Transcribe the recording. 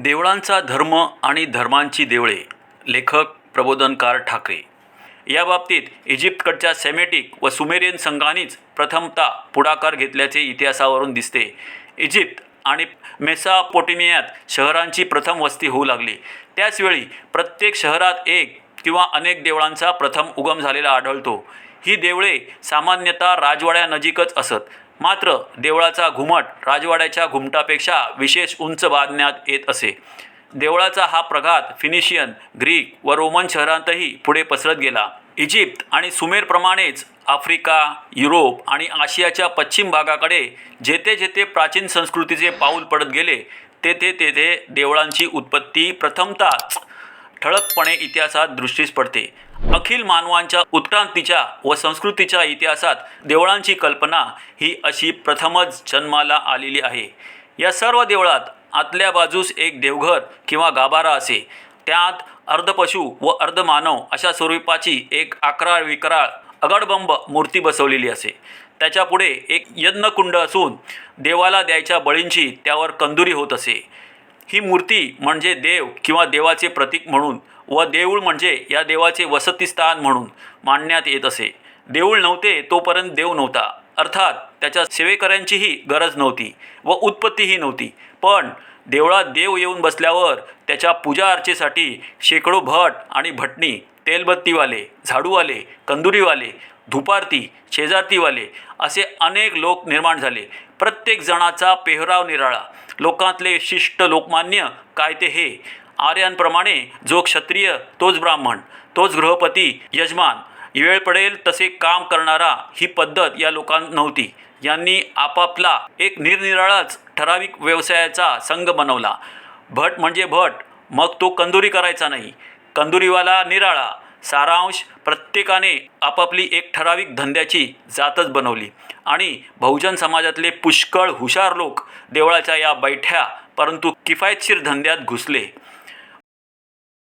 देवळांचा धर्म आणि धर्मांची देवळे लेखक प्रबोधनकार ठाकरे. या बाबतीत इजिप्तकडच्या सेमेटिक व सुमेरियन संघांनीच प्रथमतः पुढाकार घेतल्याचे इतिहासावरून दिसते. इजिप्त आणि मेसापोटेमियात शहरांची प्रथम वस्ती होऊ लागली. त्याचवेळी प्रत्येक शहरात एक किंवा अनेक देवळांचा प्रथम उगम झालेला आढळतो. ही देवळे सामान्यतः राजवाड्यानजीकच असत. मात्र देवळाचा घुमट राजवाड्याच्या घुमटापेक्षा विशेष उंच बांधण्यात येत असे. देवळाचा हा प्रघात फिनिशियन ग्रीक व रोमन शहरांतही पुढे पसरत गेला. इजिप्त आणि सुमेरप्रमाणेच आफ्रिका युरोप आणि आशियाच्या पश्चिम भागाकडे जेथे जेथे प्राचीन संस्कृतीचे पाऊल पडत गेले तेथे तेथे देवळांची उत्पत्ती प्रथमतःच ठळकपणे इतिहासात दृष्टीस पडते. अखिल मानवांच्या उत्क्रांतीच्या व संस्कृतीच्या इतिहासात देवळांची कल्पना ही अशी प्रथमच जन्माला आलेली आहे. या सर्व देवळात आतल्या बाजूस एक देवघर किंवा गाभारा असे. त्यात अर्धपशु व अर्धमानव अशा स्वरूपाची एक आकराळ विकराळ अगडबंब मूर्ती बसवलेली असे. त्याच्यापुढे एक यज्ञकुंड असून देवाला द्यायच्या बळींची त्यावर कंदुरी होत असे. ही मूर्ती म्हणजे देव किंवा देवाचे प्रतीक म्हणून व देऊळ म्हणजे या देवाचे वसतिस्थान म्हणून मांडण्यात येत असे. देऊळ नव्हते तोपर्यंत देव नव्हता. अर्थात त्याच्या सेवेकऱ्यांचीही गरज नव्हती व उत्पत्तीही नव्हती. पण देवळात देव येऊन बसल्यावर त्याच्या पूजा अर्चेसाठी शेकडो भट आणि भटणी तेलबत्तीवाले झाडूवाले कंदुरीवाले धुपारती शेजारतीवाले असे अनेक लोक निर्माण झाले. प्रत्येक जणाचा पेहराव निराळा. लोकांतले शिष्ट लोकमान्य काय ते हे? आर्यांप्रमाणे जो क्षत्रिय तोच ब्राह्मण तोच गृहपती यजमान. वेळ पडेल तसे काम करणारा ही पद्धत या लोकां नव्हती. यांनी आपापला एक निरनिराळाच ठराविक व्यवसायाचा संघ बनवला. भट म्हणजे भट मग तो कंदुरी करायचा नाही. कंदुरीवाला निराळा सारांश प्रत्येकाने आपापली एक ठराविक धंद्याची जातच बनवली. आणि बहुजन समाजातले पुष्कळ हुशार लोक देवळाच्या या बैठ्या परंतु किफायतशीर धंद्यात घुसले.